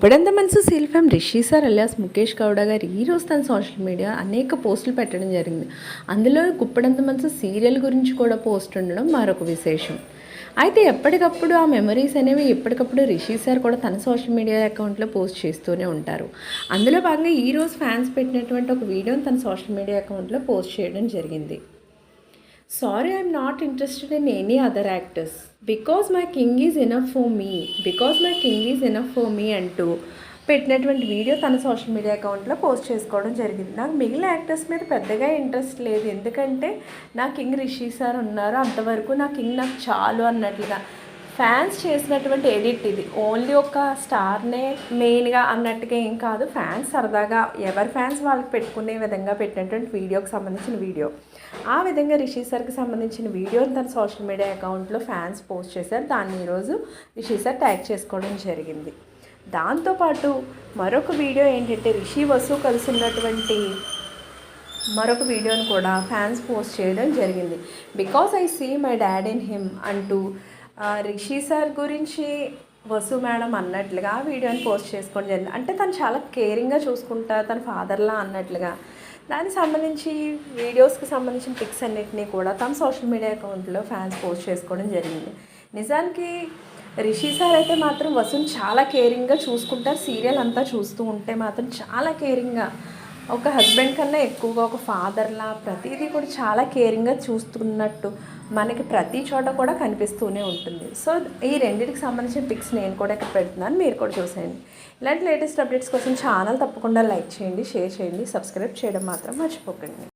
గుప్పడంత మనసు శిల్పం Rishi sir alias Mukesh Gowda గారు ఈరోజు తన సోషల్ మీడియా అనేక పోస్టులు పెట్టడం జరిగింది. అందులో గుప్పడంత మనసు సీరియల్ గురించి కూడా పోస్ట్ ఉండడం మరొక విశేషం. అయితే ఎప్పటికప్పుడు ఆ మెమరీస్ అనేవి ఎప్పటికప్పుడు రిషి సార్ కూడా తన సోషల్ మీడియా అకౌంట్లో పోస్ట్ చేస్తూనే ఉంటారు. అందులో భాగంగా ఈరోజు ఫ్యాన్స్ పెట్టినటువంటి ఒక వీడియోని తన సోషల్ మీడియా అకౌంట్లో పోస్ట్ చేయడం జరిగింది. Sorry I'm not interested in any other actors because my king is enough for me because my king is enough for me అంటూ పెట్టినటువంటి వీడియో తన సోషల్ మీడియా అకౌంట్లో పోస్ట్ చేసుకోవడం జరిగింది. నాకు మిగిలిన యాక్టర్స్ మీద పెద్దగా ఇంట్రెస్ట్ లేదు. ఎందుకంటే నా కింగ్ రిషి సార్ ఉన్నారు. అంతవరకు నా కింగ్ నాకు చాలు అన్నట్లుగా. ఫ్యాన్స్ చేసినటువంటి ఎడిట్ ఇది. ఓన్లీ ఒక స్టార్నే మెయిన్గా అన్నట్టుగా ఏం కాదు. ఫ్యాన్స్ సరదాగా ఎవరి ఫ్యాన్స్ వాళ్ళకి పెట్టుకునే విధంగా పెట్టినటువంటి వీడియోకి సంబంధించిన వీడియో ఆ విధంగా రిషి సార్కి సంబంధించిన వీడియోని తన సోషల్ మీడియా అకౌంట్లో ఫ్యాన్స్ పోస్ట్ చేశారు. దాన్ని ఈరోజు రిషి సార్ ట్యాగ్ చేసుకోవడం జరిగింది. దాంతోపాటు మరొక వీడియో ఏంటంటే రిషి వసు కలిసి ఉన్నటువంటి మరొక వీడియోని కూడా ఫ్యాన్స్ పోస్ట్ చేయడం జరిగింది. Because I see my dad in him అంటూ రిషి సార్ గురించి వసు మేడం అన్నట్లుగా ఆ వీడియోని పోస్ట్ చేసుకోవడం జరిగింది. అంటే తను చాలా కేరింగ్గా చూసుకుంటా తన ఫాదర్లా అన్నట్లుగా. దానికి సంబంధించి వీడియోస్కి సంబంధించిన పిక్స్ అన్నిటినీ కూడా తమ సోషల్ మీడియా అకౌంట్లో ఫ్యాన్స్ పోస్ట్ చేసుకోవడం జరిగింది. నిజానికి రిషి సార్ అయితే మాత్రం వసుని చాలా కేరింగ్గా చూసుకుంటారు సీరియల్ అంతా చూస్తూ ఉంటే మాత్రం చాలా కేరింగ్గా ఒక హస్బెండ్ కన్నా ఎక్కువగా ఒక ఫాదర్లా ప్రతిదీ కూడా చాలా కేరింగ్గా చూస్తున్నట్టు మనకి ప్రతి చోట కూడా కనిపిస్తూనే ఉంటుంది. సో ఈ రెండింటికి సంబంధించిన పిక్స్ నేను కూడా ఇక్కడ పెడుతున్నాను. మీరు కూడా చూసేయండి. ఇలాంటి లేటెస్ట్ అప్డేట్స్ కోసం ఛానల్ తప్పకుండా లైక్ చేయండి షేర్ చేయండి సబ్స్క్రైబ్ చేయడం మాత్రం మర్చిపోకండి.